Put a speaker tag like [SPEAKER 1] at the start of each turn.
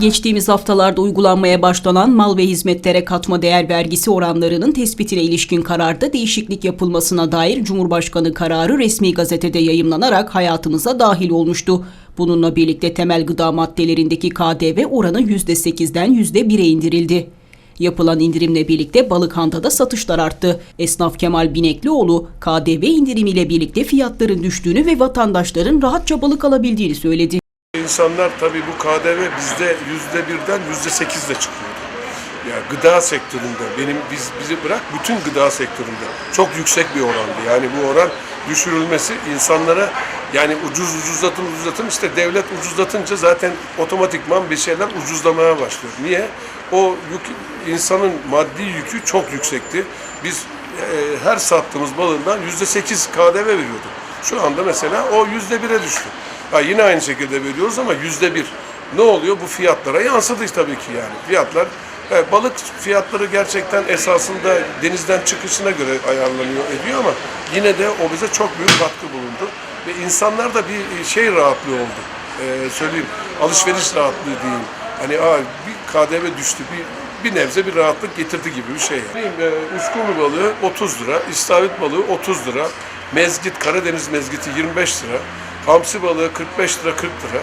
[SPEAKER 1] Geçtiğimiz haftalarda uygulanmaya başlanan mal ve hizmetlere katma değer vergisi oranlarının tespitine ilişkin kararda değişiklik yapılmasına dair Cumhurbaşkanı kararı resmi gazetede yayımlanarak hayatımıza dahil olmuştu. Bununla birlikte temel gıda maddelerindeki KDV oranı %8'den %1'e indirildi. Yapılan indirimle birlikte Balıkhan'da da satışlar arttı. Esnaf Kemal Bineklioğlu, KDV indirimiyle birlikte fiyatların düştüğünü ve vatandaşların rahatça balık alabildiğini söyledi.
[SPEAKER 2] İnsanlar tabii bu KDV bizde yüzde birden yüzde sekizle çıkıyordu. Ya gıda sektöründe benim biz bizi bırak bütün gıda sektöründe çok yüksek bir orandı. Yani bu oran düşürülmesi insanlara yani ucuz ucuzlatın ucuzlatın işte devlet ucuzlatınca zaten otomatikman bir şeyler ucuzlamaya başlıyor. Niye? O yük, insanın maddi yükü çok yüksekti. Biz e, her sattığımız balığından yüzde sekiz KDV veriyorduk. Şu anda mesela o yüzde bire düştü. Ha yine aynı şekilde veriyoruz ama yüzde bir. Ne oluyor? Bu fiyatlara yansıdı tabii ki yani. Fiyatlar, evet, balık fiyatları gerçekten esasında denizden çıkışına göre ayarlanıyor ediyor ama yine de o bize çok büyük katkı bulundu. Ve insanlar da bir şey rahatlığı oldu. Ee, söyleyeyim, alışveriş rahatlığı diyeyim. Hani aa, bir KDV düştü, bir bir nebze bir rahatlık getirdi gibi bir şey. Yani. E, uskumru balığı 30 lira, istavrit balığı 30 lira, mezgit, Karadeniz mezgiti 25 lira, hamsi balığı 45 lira 40 lira.